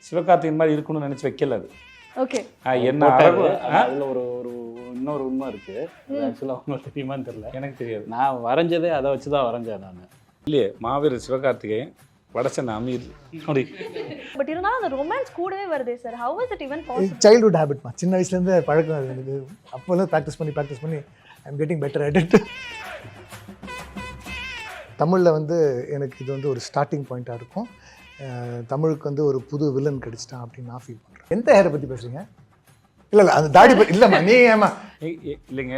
சிவகார்த்திகேயன் மாதிரி இருக்கணும்னு நினச்சி வைக்கல அது. ஓகே. ஆ, என்ன அழகு? அதுல ஒரு ஒரு இன்னொரு உண்மை இருக்கு. ஆக்சுவலாக உங்களுக்கு தெரியுமான்னு தெரியல. எனக்கு தெரியாது. நான் வரைஞ்சதே அதை வச்சு தான் வரைஞ்சேன் நான். இல்லையே மாவீரர் சிவகார்த்திகேயன் வடச்சன் அமீர். அப்படி. பட் இருந்தாலும் அந்த ரொமான்ஸ் கூடவே வருதே sir how is it even possible childhood ஹேபிட்மா சின்ன வயசுலேருந்து பழக்கம் அது எனக்கு. அப்போல்லாம் ப்ராக்டிஸ் பண்ணி ப்ராக்டிஸ் பண்ணி I'm getting better at it. தமிழில் வந்து எனக்கு இது வந்து ஒரு ஸ்டார்டிங் பாயிண்ட்டாக இருக்கும். தமிழுக்கு வந்து ஒரு புது வில்லன் கிடைச்சிட்டான் அப்படின்னு நான் ஃபீல் பண்ணுறேன் எந்த ஹேரை பற்றி பேசுறீங்க? இல்லை இல்லை அந்த தாடி பற்றி இல்லைம்மா நீ ஏமா ஏய், ஏய், இல்லைங்க.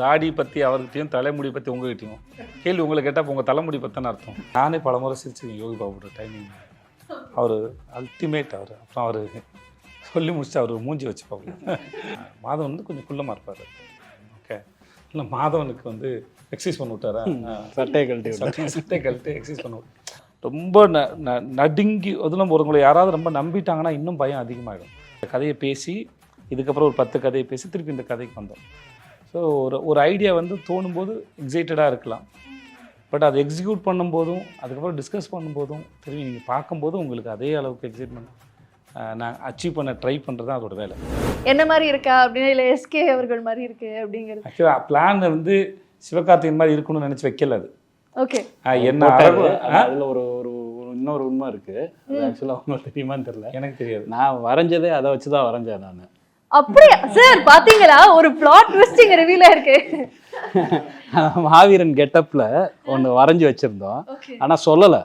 தாடி பற்றி அவர்கிட்டயும் தலைமுடி பற்றி உங்ககிட்டயும் கேள்வி உங்களை கேட்டால் உங்கள் தலைமுடி பற்றின அர்த்தம். நானே பல முறை சிரிச்சிருக்கேன் யோகி பாபுட டைமிங் அவர் அல்டிமேட் அவர். அப்புறம் அவர் சொல்லி முடிச்சுட்டு அவர் மூஞ்சி வச்சுப்பாங்க மாதவன் வந்து கொஞ்சம் குள்ளமாக இருப்பார். ஓகே. இல்லை மாதவனுக்கு வந்து எக்ஸசைஸ் பண்ணி விட்டாரா? சட்டையை கழட்டி விட்டேன். சட்டை சட்டை கழட்டி எக்ஸசைஸ் பண்ண ரொம்ப ந ந- நடுங்கி அதில் ஒருவங்களை யாராவது ரொம்ப நம்பிட்டாங்கன்னா இன்னும் பயம் அதிகமாகிடும் இந்த கதையை பேசி இதுக்கப்புறம் ஒரு பத்து கதையை பேசி திருப்பி இந்த கதைக்கு வந்தோம். ஸோ ஒரு ஒரு ஐடியா வந்து தோணும்போது எக்ஸைட்டடாக இருக்கலாம். பட் அதை எக்ஸிக்யூட் பண்ணும்போதும் அதுக்கப்புறம் டிஸ்கஸ் பண்ணும்போதும் திரும்பி நீங்கள் பார்க்கும்போதும் உங்களுக்கு அதே அளவுக்கு எக்ஸைட்மெண்ட் நான் அச்சீவ் பண்ண ட்ரை பண்ணுறது தான் அதோட வேலை. என்ன மாதிரி இருக்கா அப்படின்னு இல்லை எஸ்கே அவர்கள் மாதிரி இருக்கு அப்படிங்கிறது. ஆக்சுவலாக பிளான் வந்து சிவகார்த்திகேயன் மாதிரி இருக்கணும்னு நினச்சி வைக்கல அது. ஓகே. என்ன அதுல ஒரு ஒரு இன்னொரு உண்மை இருக்கு. ஆக்சுவலாக உங்களுக்கு தெரியுமான்னு தெரியல. எனக்கு தெரியாது. நான் வரைஞ்சதே அதை வச்சு தான் வரைஞ்சேன் நான். அப்படியா? சார் பாத்தீங்களா? ஒரு பிளாட் ட்விஸ்டிங் ரிவீல் இருக்கு மாவீரன் கெட்டப்ல ஒன்று வரைஞ்சி வச்சிருந்தோம். ஆனா சொல்லல.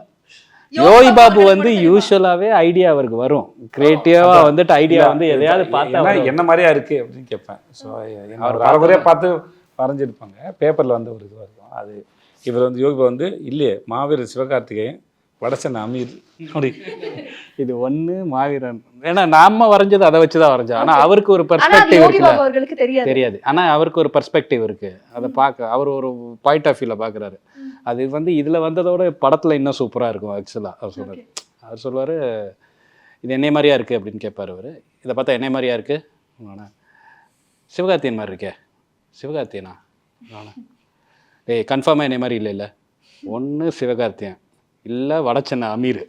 யோகி பாபு வந்து யூஸ்வலாவே ஐடியா அவருக்கு வரும். கிரியேட்டிவா வந்துட்டு ஐடியா வந்து எதையாவது பார்த்தா என்ன வரும். மாதிரியா இருக்கு அப்படின்னு கேட்பேன். ஸோ அவர் அரைகுறையா பார்த்து வரைஞ்சிருப்பாங்க. பேப்பர்ல வந்து ஒரு இதுவாக இருக்கும் அது இவர் வந்து யோகி வந்து இல்லையே மாவீரர் சிவகார்த்திகேயன் வடச்சன் அமீர். அப்படி. இது ஒண்ணு மாவீரன். ஏன்னா நாம வரைஞ்சது அதை வச்சு தான் வரைஞ்சோம். ஆனா அவருக்கு ஒரு பெர்ஸ்பெக்டிவ் அவர்களுக்கு தெரியாது. தெரியாது. ஆனா அவருக்கு ஒரு பெர்ஸ்பெக்டிவ் இருக்கு. அதை பார்க்க அவர் ஒரு பாயிண்ட் ஆஃப் வியூல பாக்குறாரு அது வந்து இதுல வந்ததோட படத்துல இன்னும் சூப்பரா இருக்கும் ஆக்சுவலா அவர் சொல்றாரு அவர் சொல்லுவாரு இது என்னை மாதிரியா இருக்கு? அப்படின்னு கேட்பாரு அவரு. இதை பார்த்தா என்னை மாதிரியா இருக்கு? ஆனா சிவகார்த்தியன் மாதிரி இருக்கே. சிவகார்த்தியனா டேய் கன்ஃபார்மாக என்னை மாதிரி இல்லை இல்லை ஒன்று சிவகார்த்தியன் இல்லை வடச்சென்னை அமீர்.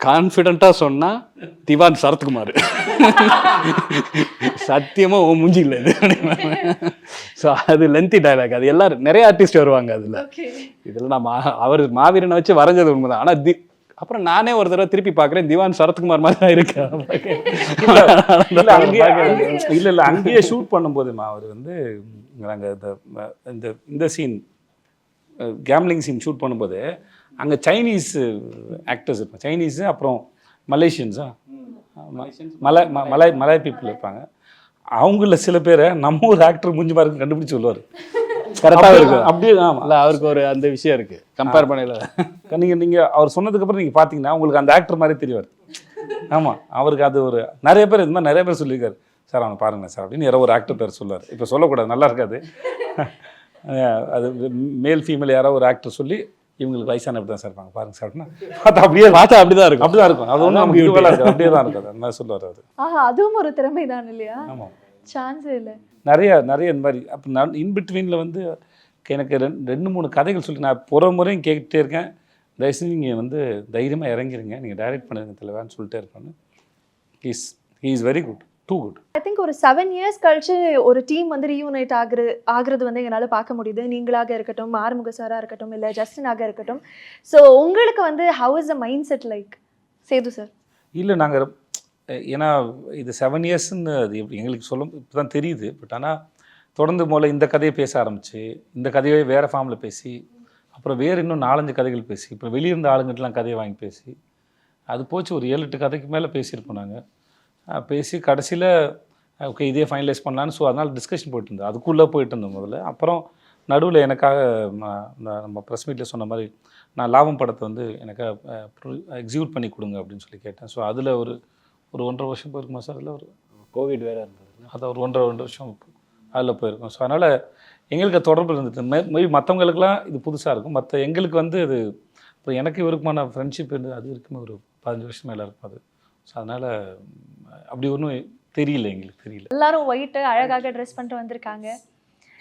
கான்ஃபிடென்ட்டாக சொன்னால் திவான் சரத்குமார். சத்தியமாக ஓ மூஞ்சி இல்லை இது. ஸோ அது லென்த்தி டயலாக் அது எல்லாரும் நிறைய ஆர்டிஸ்ட் வருவாங்க அதில். ஓகே இதில் நான் மா அவர் மாவீரனை வச்சு வரைஞ்சது உண்மைதான். ஆனால் தி அப்புறம் நானே ஒரு தடவை திருப்பி பார்க்குறேன் திவான் சரத்குமார் மாதிரி தான் இருக்கேன் இல்ல இல்ல அங்கேயே ஷூட் பண்ணும்போதுமா அவர் வந்து நாங்க இந்த இந்த இந்த சீன் கேம்லிங் சீன் ஷூட் பண்ணும்போது அங்க சைனீஸ் ஆக்டர்ஸ் இருப்பாங்க. சைனீஸ் அப்புறம் மலேசியன்ஸா மலை ம- மலை மலை பீப்புள் இருப்பாங்க. அவங்கள சில பேரை நம்ம ஒரு ஆக்டர் மூஞ்சி பாருங்க கண்டுபிடிச்சு சொல்லுவார். கரெக்டாக இருக்கும். அப்படியே ஆமா. இல்லை அவருக்கு ஒரு அந்த விஷயம் இருக்கு. கம்பேர் பண்ணல நீங்க நீங்க அவர் சொன்னதுக்கு அப்புறம் நீங்க பாத்தீங்கன்னா உங்களுக்கு அந்த ஆக்டர் மாதிரி தெரிவார். ஆமா அவருக்கு அது ஒரு நிறைய பேர் இது மாதிரி நிறைய பேர் சொல்லியிருக்காரு. சார் அவனை பாருங்க சார் அப்படின்னு யாரோ ஒரு ஆக்டர் பேர் சொல்லுவார் இப்போ சொல்லக்கூடாது நல்லா இருக்காது. அது மேல் ஃபீமேல் யாரோ ஒரு ஆக்டர் சொல்லி இவங்களுக்கு வயசான அப்படி தான் சார் இருப்பாங்க. பாருங்க சார் அப்படின்னா பார்த்தா அப்படியே பார்த்தா அப்படிதான் இருக்கும். அப்படிதான் இருக்கும். அது ஒன்றும் நமக்கு ஈக்குவலாக இருக்காது. அப்படியே தான் இருக்காது. அந்த மாதிரி சொல்லுவார் அவர். ஆஹா அதுவும் ஒரு திறமை தான் இல்லையா ஆமாம் சான்ஸே இல்லை. நிறைய நிறைய இந்த மாதிரி அப்போ நான் இன்பிட்வீனில் வந்து எனக்கு ரெண்டு ரெண்டு மூணு கதைகள் சொல்லி நான் புற முறையும் கேட்டுட்டே இருக்கேன். தயவுசெய்து நீங்கள் வந்து தைரியமாக இறங்கிருங்க. நீங்கள் டைரக்ட் பண்ணுங்க தலைவான்னு சொல்லிட்டே இருப்பான்னு he's he is very good too good I think ஒரு செவன் இயர்ஸ் கழிச்சு ஒரு டீம் வந்து ரீயூனைட் ஆகுறது ஆகுறது வந்து எங்களால் பார்க்க முடியுது. நீங்களாக இருக்கட்டும் ஆறுமுக சாராக இருக்கட்டும் இல்லை ஜஸ்டினாக இருக்கட்டும். ஸோ உங்களுக்கு வந்து how is a mindset like Sethu sir இல்லை நாங்கள் ஏன்னா இது செவன் இயர்ஸ்ன்னு அது எப்படி எங்களுக்கு சொல்ல இப்போ தான் தெரியுது. பட் ஆனால் தொடர்ந்து முதல்ல இந்த கதையை பேச ஆரம்பிச்சு இந்த கதையை வேறு ஃபார்மில் பேசி அப்புறம் வேறு இன்னும் நாலஞ்சு கதைகள் பேசி இப்போ வெளியிருந்த ஆளுங்கிட்டலாம் கதையை வாங்கி பேசி அது போச்சு. ஒரு ஏழு எட்டு கதைக்கு மேலே பேசியிருப்போம் நாங்கள் பேசி கடைசியில் ஓகே இதே ஃபைனலைஸ் பண்ணலான்னு ஸோ அதனால் டிஸ்கஷன் போயிட்டு இருந்தது அதுக்குள்ளே போயிட்டு இருந்தோம் முதல்ல. அப்புறம் நடுவில் எனக்காக நம்ம ப்ரெஸ் மீட்டில் சொன்ன மாதிரி நான் லாபம் படத்தை வந்து எனக்காக எக்ஸிக்யூட் பண்ணி கொடுங்க அப்படின்னு சொல்லி கேட்டேன். ஸோ அதில் ஒரு ஒரு ஒன்றரை வருஷம் போயிருக்குமா சார் அதில் ஒரு கோவிட் வேற இருந்தது அது ஒரு ஒன்றரை ரெண்டு வருஷம் அதில் போயிருக்கோம். ஸோ அதனால் எங்களுக்கு தொடர்பு இருந்தது. மே மேபி மற்றவங்களுக்குலாம் இது புதுசாக இருக்கும். மற்ற எங்களுக்கு வந்து அது இப்போ எனக்கு இவருக்குமான ஃப்ரெண்ட்ஷிப் இருந்து அது இருக்குமே ஒரு பதினஞ்சு வருஷம் மேலே இருக்கும் அது. ஸோ அதனால் அப்படி ஒன்றும் தெரியல எங்களுக்கு தெரியல. எல்லாரும் ஒயிட்டு அழகாக ட்ரெஸ் பண்ணிட்டு வந்திருக்காங்க.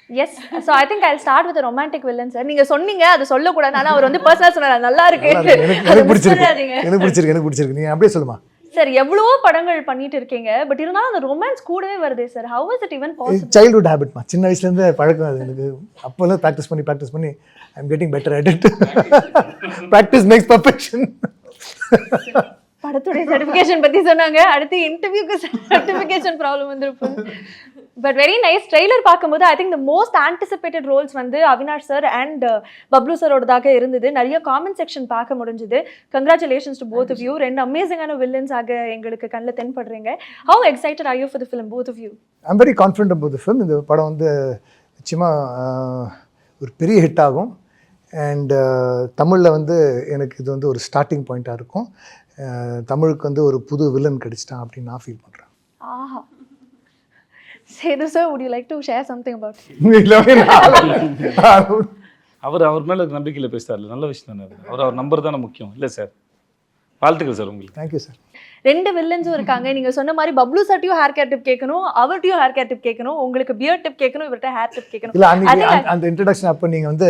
Yes so I think I start with romantic villain sir நீங்க சொன்னீங்க அது சொல்லக்கூடாது ஆனா அவர் வந்து பர்சனலா சொன்னார். நல்லா இருக்கு. எனக்கு பிடிச்சிருக்கு. எனக்கு பிடிச்சிருக்கு எனக்கு பிடிச்சிருக்கு. நீங்க அப்படியே சொல்லுமா? சார் எவ்வளவோ படங்கள் பண்ணிட்டு இருக்கீங்க பட் இருந்தாலும் அந்த ரொமான்ஸ் கூடவே வருதே sir how is it even possible childhood ஹேபிட்மா சின்ன வயசுலேருந்து பழக்கம் அது எனக்கு. அப்போல்லாம் ப்ராக்டிஸ் பண்ணி ப்ராக்டிஸ் பண்ணி I am getting better at it practice makes perfection படத்துடைய சர்டிஃபிகேஷன் பத்தி சொன்னாங்க. அடுத்து இன்டர்வியூக்கு சர்டிஃபிகேஷன் ப்ராப்ளம் வந்திருப்போம் பட் வெரி நைஸ் ட்ரெய்லர் பார்க்கும்போது I think the most anticipated roles வந்து அவினாஷ் சார் அண்ட் பப்ளு சரோடதாக இருந்தது. நிறைய காமெண்ட் செக்ஷன் பார்க்க முடிஞ்சது. Congratulations to both of you ரெண்டு அமேசிங்கான வில்லன்ஸ் ஆக எங்களுக்கு கண்ணில் தென்படுறீங்க. How excited I you for the film both of you I'm very confident about the film இந்த படம் வந்து நிச்சயமாக ஒரு பெரிய ஹிட் ஆகும். அண்ட் தமிழில் வந்து எனக்கு இது வந்து ஒரு ஸ்டார்டிங் பாயிண்ட்டாக இருக்கும். தமிழுக்கு வந்து ஒரு புது வில்லன் கிடைச்சிட்டான் அப்படின்னு நான் ஃபீல் பண்ணுறேன் ஆஹா. Sethu sir would you like to share something about அவர் அவர் மேலே நம்பிக்கையில் பேசுறாரு நல்ல விஷயம் தானே அவர் அவர் நம்பர் தானே முக்கியம். இல்லை சார் வாழ்த்துக்கள் சார் உங்களுக்கு. தேங்க்யூ சார் ரெண்டு வில்லன்ஸும் இருக்காங்க. நீங்க சொன்ன மாதிரி பப்ளு சர்ட்டையும் ஹேர் கேர் டிப் கேட்கணும் அவர்ட்டையும் ஹேர் கேர் டிப் கேட்கணும் உங்களுக்கு பியர் டிப் கேட்கணும் இவர்கிட்ட ஹேர் டிப் கேட்கணும். இல்லை அன்னைக்கு அந்த- இன்ட்ரடக்ஷன் அப்போ நீங்கள் வந்து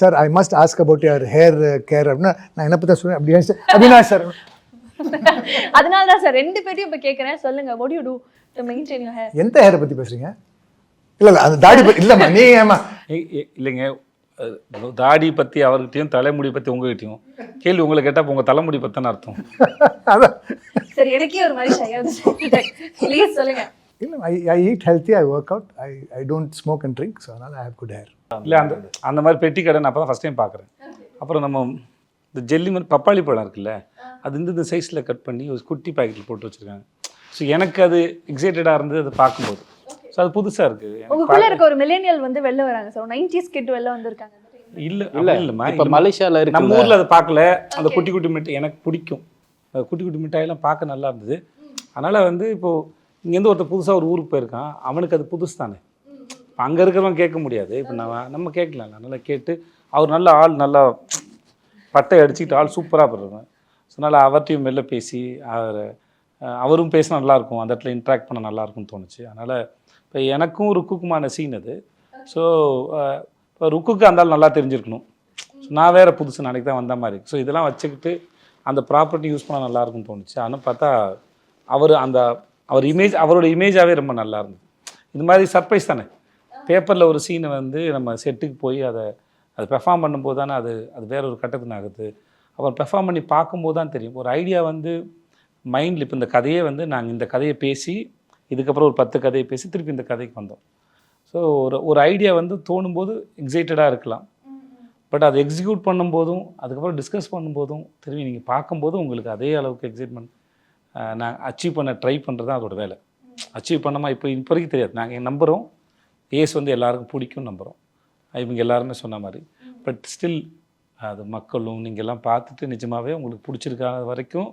sir I must ask about your hair care அப்படின்னா நான் என்ன பற்றி சொல்லுவேன். அப்படி அவினாஷ் சார் அதனால தான் சார் ரெண்டு பேரையும் இப்ப கேட்கறேன். சொல்லுங்க do you do to maintain your hair? எந்த ஹேரை பற்றி பேசுகிறீங்க இல்லை இல்லை அந்த தாடி இல்லைம்மா நீ ஏமா இல்லைங்க. தாடி பற்றி அவர்கிட்டயும் தலைமுடி பற்றி உங்ககிட்டயும் கேள்வி உங்களை கேட்டால் உங்கள் தலைமுடி பற்றின அர்த்தம். அதான். சரி எனக்கே ஒரு மாதிரி சொல்லுங்க. இல்லை I I eat healthy I work out I I don't smoke and drink so அதனால் ஐ ஹேவ் குட் ஹேர் இல்லை அந்த அந்த மாதிரி பெட்டி கடை நான் அப்போ தான் ஃபஸ்ட் டைம் பார்க்குறேன். அப்புறம் நம்ம இந்த ஜெல்லி மாதிரி பப்பாளி பழம் இருக்குல்ல அது இந்த இந்த சைஸில் கட் பண்ணி ஒரு குட்டி பாக்கெட்டில் போட்டு வச்சுருக்காங்க. ஸோ எனக்கு அது எக்ஸைட்டடாக இருந்தது அதை பார்க்கும்போது. ஸோ அது புதுசாக இருக்குது உங்களுக்குள்ள இருக்க ஒரு மில்லேனியல் வந்து வெளில வராங்க. சார் நைன்டிஸ் கிட் வெளில வந்திருக்காங்க. இல்லை இல்ல இல்லை இல்லைம்மா இப்ப மலேசியால நம்ம இருக்குல்ல ஊரில் அதை பார்க்கல. அந்த குட்டி குட்டி மிட்டாய் எனக்கு பிடிக்கும். அந்த குட்டி குட்டி மிட்டாயெல்லாம் பார்க்க நல்லா இருந்தது. அதனால் வந்து இப்போது இங்கேருந்து ஒருத்தர் புதுசாக ஒரு ஊருக்கு போயிருக்கான். அவனுக்கு அது புதுசு தானே. அங்கே இருக்கிறவன் கேட்க முடியாது. இப்போ நம்ம நம்ம கேட்கலாம். நல்லா கேட்டு அவர் நல்ல ஆள் நல்லா பட்டை அடிச்சுக்கிட்டு ஆள் சூப்பராக பண்ணுறவன் ஸோ அதனால் அவர்கிட்டையும் மெல்ல பேசி அவர் அவரும் பேசினா நல்லாயிருக்கும் அந்த இடத்துல இன்ட்ராக்ட் பண்ண நல்லாயிருக்கும்னு தோணுச்சு. அதனால் இப்போ எனக்கும் ருக்குக்குமான சீன் அது. ஸோ இப்போ ருக்குக்கு அந்தாலும் நல்லா தெரிஞ்சிருக்கணும். ஸோ நான் வேறு புதுசு நாளைக்கு தான் வந்த மாதிரி. ஸோ இதெல்லாம் வச்சுக்கிட்டு அந்த ப்ராப்பர்ட்டி யூஸ் பண்ணால் நல்லா இருக்கும்னு தோணுச்சு. ஆனால் பார்த்தா அவர் அந்த அவர் இமேஜ் அவரோட இமேஜாகவே ரொம்ப நல்லா இருந்தது. இது மாதிரி சர்ப்ரைஸ் தானே. பேப்பரில் ஒரு சீனை வந்து நம்ம செட்டுக்கு போய் அதை அதை பெர்ஃபார்ம் பண்ணும்போது தானே அது அது வேற ஒரு கட்டத்துக்கு ஆகுது அப்புறம் பெர்ஃபார்ம் பண்ணி பார்க்கும்போது தான் தெரியும். ஒரு ஐடியா வந்து மைண்டில் இப்போ இந்த கதையே வந்து நாங்கள் இந்த கதையை பேசி இதுக்கப்புறம் ஒரு பத்து கதையை பேசி திருப்பி இந்த கதைக்கு வந்தோம். ஸோ ஒரு ஒரு ஐடியா வந்து தோணும்போது எக்ஸைட்டடாக இருக்கலாம். பட் அதை எக்ஸிக்யூட் பண்ணும்போதும் அதுக்கப்புறம் டிஸ்கஸ் பண்ணும்போதும் திரும்பி நீங்கள் பார்க்கும்போது உங்களுக்கு அதே அளவுக்கு எக்ஸைட்மெண்ட் நான் அச்சீவ் பண்ண ட்ரை பண்ணுறது தான் அதோட வேலை. அச்சீவ் பண்ணமா இப்போ இப்போ வரைக்கும் தெரியாது. நாங்கள் நம்புகிறோம் ஏஸ் வந்து எல்லாருக்கும் பிடிக்கும் நம்புகிறோம் இவங்க எல்லாருமே சொன்ன மாதிரி. பட் ஸ்டில் அது மக்களும் நீங்கள் எல்லாம் பார்த்துட்டு நிஜமாகவே உங்களுக்கு பிடிச்சிருக்காத வரைக்கும்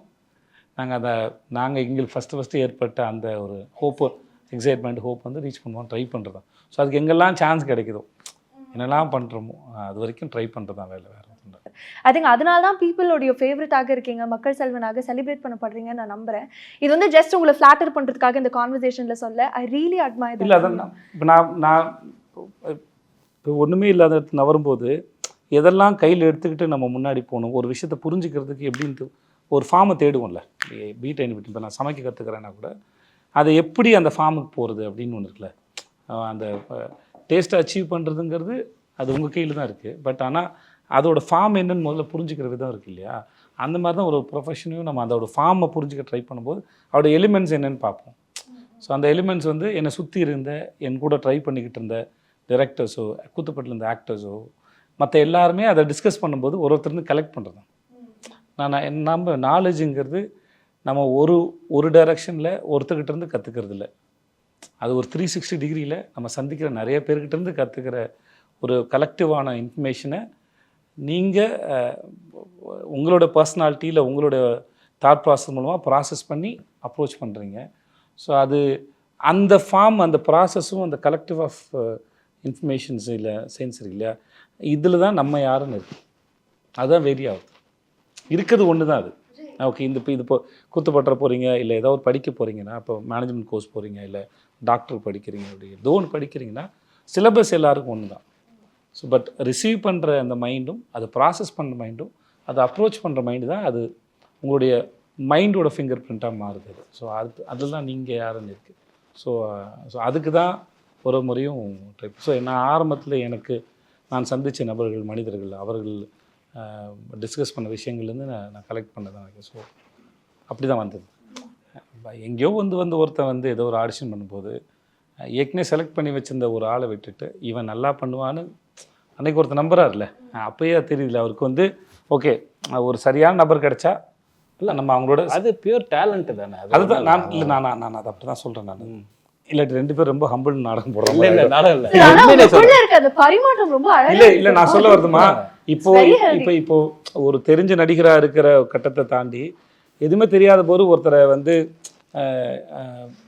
நாங்கள் அதை நாங்கள் எங்களுக்கு ஃபஸ்ட்டு ஃபஸ்ட்டு ஏற்பட்ட அந்த ஒரு ஹோப்பு எக்ஸைட்மெண்ட் ஹோப் வந்து ரீச் பண்ணுவோம் ட்ரை பண்ணுறது தான் ஸோ அதுக்கு எங்கெல்லாம் சான்ஸ் கிடைக்குதோ என்னெல்லாம் பண்ணுறோமோ அது வரைக்கும் ட்ரை பண்ணுறது தான் வேலை வேறு ஒன்றும் இல்லை. ஐ திங்க் அதனால தான் பீப்புளோடைய ஃபேவரட்டாக இருக்கீங்க மக்கள் செல்வனாக செலிப்ரேட் பண்ணப்படுறீங்கன்னு நான் நம்புறேன். இது வந்து ஜஸ்ட் உங்களை ஃபிளாட்டர் பண்றதுக்காக இந்த கான்வர்சேஷன்ல சொல்ல ஐ ரியலி அட்மைர் இல்லை அதான் இப்போ நான் நான் இப்போ ஒன்றுமே இல்லாத இடத்துல நவரும்போது எதெல்லாம் கையில் எடுத்துக்கிட்டு நம்ம முன்னாடி போகணும் ஒரு விஷயத்தை புரிஞ்சுக்கிறதுக்கு எப்படின்ட்டு ஒரு ஃபார்மை தேடுவோம்ல. பீட் அனிபிட் இப்போ நான் சமைக்க கற்றுக்கிறேன்னா கூட அதை எப்படி அந்த ஃபார்முக்கு போகிறது அப்படின்னு ஒன்று இருக்குல்ல. அந்த டேஸ்ட்டை அச்சீவ் பண்ணுறதுங்கிறது அது உங்கள் கையில் தான் இருக்குது பட் ஆனால் அதோட ஃபார்ம் என்னன்னு முதல்ல புரிஞ்சுக்கிற விதம் இருக்கு இல்லையா? அந்த மாதிரி தான் ஒரு ப்ரொஃபஷனையும் நம்ம அதோட ஃபார்மை புரிஞ்சுக்க ட்ரை பண்ணும்போது அதோட எலிமெண்ட்ஸ் என்னென்னு பார்ப்போம். ஸோ அந்த எலிமெண்ட்ஸ் வந்து என்னை சுற்றி இருந்த என் கூட ட்ரை பண்ணிக்கிட்டு இருந்த டிரெக்டர்ஸோ கூத்துப்பட்டில் இருந்த ஆக்டர்ஸோ மற்ற எல்லாருமே அதை டிஸ்கஸ் பண்ணும்போது ஒரு ஒருத்தருந்து கலெக்ட் பண்ணுறது நான் நம்ம நாலேஜுங்கிறது நம்ம ஒரு ஒரு டைரக்ஷனில் ஒருத்தர்கிட்ட இருந்து கற்றுக்கிறது இல்லை அது ஒரு த்ரீ சிக்ஸ்டி டிகிரியில் நம்ம சந்திக்கிற நிறைய பேர்கிட்ட இருந்து கற்றுக்கிற ஒரு கலெக்டிவான இன்ஃபர்மேஷனை நீங்கள் உங்களோட பர்சனாலிட்டியில் உங்களோட தாட் ப்ராசஸ் மூலமாக ப்ராசஸ் பண்ணி அப்ரோச் பண்ணுறீங்க ஸோ அது அந்த ஃபார்ம் அந்த ப்ராசஸும் அந்த கலெக்டிவ் ஆஃப் இன்ஃபர்மேஷன்ஸ் இல்லை சென்ஸ் இருக்கு இல்லையா? இதில் தான் நம்ம யாருன்னு இருக்குது அதுதான் வெரி ஆகுது. இருக்கிறது ஒன்று தான் அது ஓகே இந்த இப்போ இது இப்போ குத்துப்பட்டுற போகிறீங்க இல்லை ஏதோ ஒரு படிக்க போகிறீங்கன்னா இப்போ மேனேஜ்மெண்ட் கோர்ஸ் போகிறீங்க இல்லை டாக்டர் படிக்கிறீங்க அப்படி ஏதோ ஒன்று படிக்கிறீங்கன்னா சிலபஸ் எல்லாருக்கும் ஒன்று தான் ஸோ பட் ரிசீவ் பண்ணுற அந்த மைண்டும் அதை ப்ராசஸ் பண்ணுற மைண்டும் அதை அப்ரோச் பண்ணுற மைண்டு தான் அது உங்களுடைய மைண்டோட ஃபிங்கர் பிரிண்ட்டாக மாறுது. ஸோ அது அதில் தான் நீங்கள் யாருன்னு இருக்குது ஸோ ஸோ uh, அதுக்கு தான் ஒரு முறையும் ட்ரிப் ஸோ நான் ஆரம்பத்தில் எனக்கு நான் சந்தித்த நபர்கள் மனிதர்கள் அவர்கள் டிஸ்கஸ் பண்ண விஷயங்கள்லேருந்து நான் நான் கலெக்ட் பண்ணதான் எனக்கு ஸோ அப்படி தான் வந்தது எங்கேயோ வந்து வந்து ஒருத்தன் வந்து ஏதோ ஒரு ஆடிஷன் பண்ணும்போது ஏற்கனவே செலக்ட் பண்ணி வச்சிருந்த ஒரு ஆளை விட்டுட்டு இவன் நல்லா பண்ணுவான்னு அன்னைக்கு ஒருத்தர் நம்புறாருல்ல. அஹ், அப்பயே தெரியல அவருக்கு வந்து ஓகே ஒரு சரியான நபர் கிடைச்சா இல்லை நம்ம அவங்களோட அது பியூர் டேலண்ட் தானே. அது அதுதான் நான் இல்லை நான் நான் நான் அதை அப்படி தான் சொல்கிறேன் நான் இல்லாட்டி ரெண்டு பேரும் ரொம்ப ஹம்பிள் நாடகம் இல்ல போடுறாங்க இல்ல நாடகம் இல்ல. ஆனா உண்மையிலே உங்களுக்குள்ள இருக்க அந்த பரிமாற்றம் ரொம்ப அழகா இல்ல இல்ல நான் சொல்ல வருதுமா? இப்போ. இப்போ இப்போ ஒரு தெரிஞ்ச நடிகரா இருக்கிற கட்டத்தை தாண்டி எதுவுமே தெரியாத போது ஒருத்தரை வந்து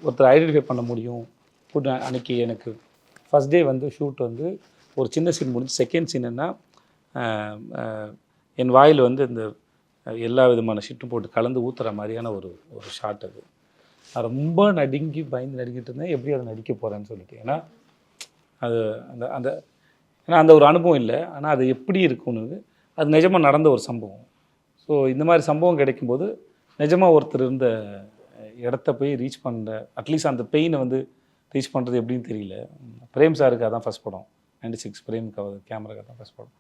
ஒருத்தரை ஐடென்டிஃபை பண்ண முடியும். அன்னைக்கு எனக்கு ஃபர்ஸ்ட் டே வந்து ஷூட் வந்து ஒரு சின்ன சீன் முடிஞ்சு செகண்ட் சீன் என்ன என் வாயில் வந்து இந்த எல்லா விதமான ஷிட்டும் போட்டு கலந்து ஊத்துற மாதிரியான ஒரு ஒரு ஷாட் அது. நான் ரொம்ப நடுங்கி பயந்து நடுங்கிட்டு இருந்தேன். எப்படி அதை நடிக்க போகிறேன்னு சொல்லிட்டு. ஏன்னா அது அந்த அந்த ஏன்னா அந்த ஒரு அனுபவம் இல்லை. ஆனால் அது எப்படி இருக்கும்னு அது நிஜமாக நடந்த ஒரு சம்பவம். ஸோ இந்த மாதிரி சம்பவம் கிடைக்கும்போது நிஜமாக ஒருத்தர் இருந்த இடத்த போய் ரீச் பண்ணுற அட்லீஸ்ட் அந்த பெயினை வந்து ரீச் பண்ணுறது எப்படின்னு தெரியல. பிரேம் சாருக்கு அதான் ஃபஸ்ட் படம். நைன்டி சிக்ஸ் பிரேமுக்கு அவர் கேமராக்கு தான் ஃபஸ்ட் படம்.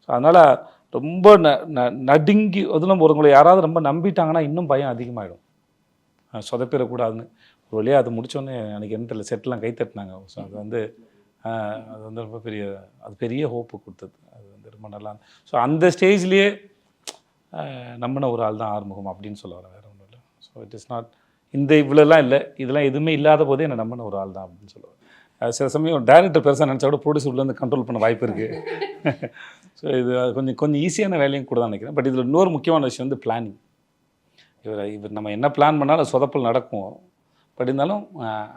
ஸோ அதனால் ரொம்ப ந ந- நடுங்கி அதில் ஒருவங்களை யாராவது ரொம்ப நம்பிட்டாங்கன்னா இன்னும் பயம் அதிகமாகிடும் சொதப்பிடக்கூடாதுன்னு. ஒரு வழியாக அது முடிச்சோடனே எனக்கு என்ன தெரியல செட்டெலாம் கை தட்டினாங்க. ஸோ அது வந்து அது வந்து ரொம்ப பெரிய அது பெரிய ஹோப்பு கொடுத்தது. அது வந்து ரொம்ப நல்லா ஸோ அந்த ஸ்டேஜ்லேயே நம்மன ஒரு ஆள் தான் ஆறுமுகம் அப்படின்னு சொல்ல வரேன் வேறு ஒன்றும் இல்லை. ஸோ இட் இஸ் நாட் இந்த இவ்வளோலாம் இல்லை இதெல்லாம் எதுவுமே இல்லாத போதே என்னை நம்மன ஒரு ஆள் தான் அப்படின்னு சொல்லுவேன் சில சமயம் டேரக்டர் பெருசாக நினச்சா கூட ப்ரொடியூசர் உள்ளேருந்து கண்ட்ரோல் பண்ண வாய்ப்பு இருக்குது ஸோ இது கொஞ்சம் கொஞ்சம் ஈஸியான வேலையும் கூட தான் நினைக்கிறேன். பட் இதில் இன்னொரு முக்கியமான விஷயம் வந்து பிளானிங் இவர் இவர் நம்ம என்ன பிளான் பண்ணாலும் சொதப்பல் நடக்கும். பட் இருந்தாலும்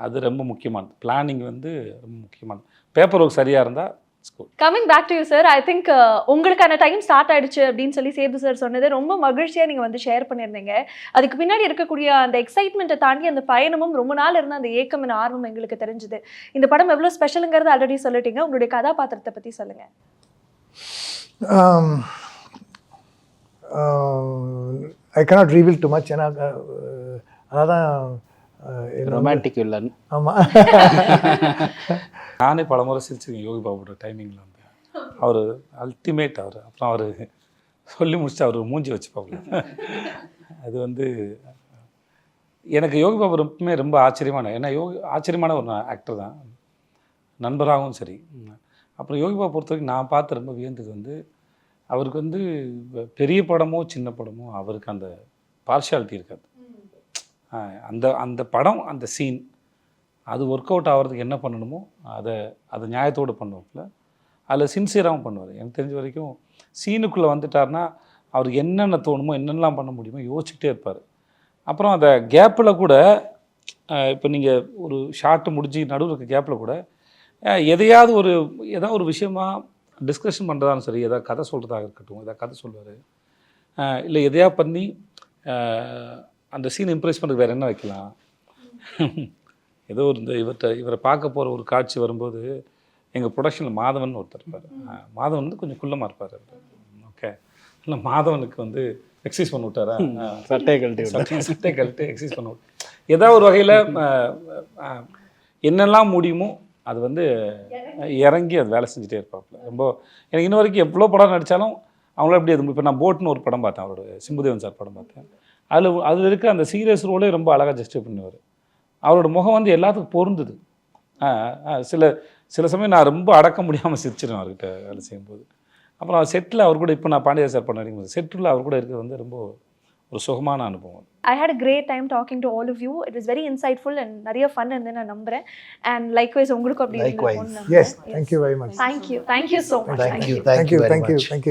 அது ரொம்ப முக்கியமானது. பிளானிங் வந்து ரொம்ப முக்கியமானது. பேப்பர் ஒர்க் சரியாக இருந்தால் school coming back to you sir I think உங்களுக்கான டைம் ஸ்டார்ட் ஆயிடுச்சு அப்படின்னு சொல்லி சேது சார் சொன்னது ரொம்ப மகிழ்ச்சியா நீங்க வந்து ஷேர் பண்ணியிருந்தீங்க. அதுக்கு பின்னாடி இருக்கக்கூடிய அந்த எக்ஸைட்மெண்ட்டை தாண்டி அந்த பயணமும் ரொம்ப நாள் இருந்த அந்த ஏக்கம் and ஆர்வம் எங்களுக்கு தெரிஞ்சுது. இந்த படம் எவ்வளவு ஸ்பெஷலுங்கிறது ஆல்ரெடி சொல்லிட்டீங்க. உங்களுடைய கதாபாத்திரத்தை பத்தி சொல்லுங்க. I cannot reveal too much ஏன்னா அதான் ரொமான்டிக் வில்லன் ஆமா. நானே பல முறை சிரிச்சிருக்கேன் யோகி பாபுவோட டைமிங்கில் வந்து. அவர் அல்டிமேட் அவர். அப்புறம் அவர் சொல்லி முடிச்சுட்டு அவர் மூஞ்சி வச்சுப்பாப்புல அது வந்து எனக்கு யோகி பாபு ரொம்பவுமே ரொம்ப ஆச்சரியமான ஏன்னா யோகி ஆச்சரியமான ஒரு ஆக்டர் தான். நண்பராகவும் சரி. அப்புறம் யோகி பாபு பொறுத்த வரைக்கும் நான் பார்த்து ரொம்ப வியந்தது வந்து அவருக்கு வந்து பெரிய படமோ சின்ன படமோ அவருக்கு அந்த பார்ஷியாலிட்டி இருக்காது. அந்த அந்த படம் அந்த சீன் அது ஒர்க் அவுட் ஆகிறதுக்கு என்ன பண்ணணுமோ அதை அதை நியாயத்தோடு பண்ணுவாப்புல. அதில் சின்சியராகவும் பண்ணுவார். எனக்கு தெரிஞ்ச வரைக்கும் சீனுக்குள்ளே வந்துட்டார்னா அவருக்கு என்னென்ன தோணுமோ என்னென்னலாம் பண்ண முடியுமோ யோசிச்சுட்டே இருப்பார். அப்புறம் அந்த கேப்பில் கூட இப்போ நீங்கள் ஒரு ஷார்ட்டு முடிஞ்சு நடுவில் இருக்க கேப்பில் கூட எதையாவது ஒரு ஏதாவது ஒரு விஷயமா டிஸ்கஷன் பண்ணுறதாலும் சரி ஏதாவது கதை சொல்கிறதாக இருக்கட்டும் ஏதாவது கதை சொல்லுவார். இல்லை எதையா பண்ணி அந்த சீன் இம்ப்ரெஸ் பண்ணுறதுக்கு வேறு என்ன வைக்கலாம்? ஏதோ ஒரு இந்த இவர்கிட்ட இவரை பார்க்க போகிற ஒரு காட்சி வரும்போது எங்கள் ப்ரொடக்ஷனில் மாதவன் ஒருத்தர் இருப்பார். மாதவன் வந்து கொஞ்சம் குள்ளமாக இருப்பார் ஓகே. இல்லை மாதவனுக்கு வந்து எக்ஸசைஸ் பண்ணி விட்டாரா? அஹ், சட்டையை கழட்டி சட்டை சட்டை கழட்டு எக்ஸசைஸ் பண்ண விட்டு ஏதாவது ஒரு வகையில் என்னெல்லாம் முடியுமோ அது வந்து இறங்கி அது வேலை செஞ்சுட்டே இருப்பாப்புல. ரொம்ப எனக்கு இன்ன வரைக்கும் எவ்வளோ படம் நடித்தாலும் அவங்கள எப்படி அது இப்போ நான் போட்னு ஒரு படம் பார்த்தேன் அவரோட சிம்புதேவன் சார் படம் பார்த்தேன். அதில் அதில் இருக்க அந்த சீரியஸ் ரோலே ரொம்ப அழகாக ஜஸ்டிஃபை பண்ணுவார். அவரோட முகம் வந்து எல்லாத்துக்கும் பொருந்தது. சில சில சமயம் நான் ரொம்ப அடக்க முடியாமல் சிரிச்சிடும் அவர்கிட்ட வேலை செய்யும்போது. அப்புறம் செட்டில் அவர் கூட இப்போ நான் பாண்டியா சார் பண்ண வரைக்கும் செட்டில் அவர் கூட இருக்கிறது வந்து ரொம்ப ஒரு சுகமான அனுபவம். I had a great time talking to all of you it is very insightful and நிறைய ஃபன் இருந்து நான் நம்புறேன். அண்ட் லைக்வைஸ் உங்களுக்கும் அப்படி Likewise. இருந்திருக்கும்னு yes thank you very much thank you thank you so much Thank you. Thank you very thank you much. Thank you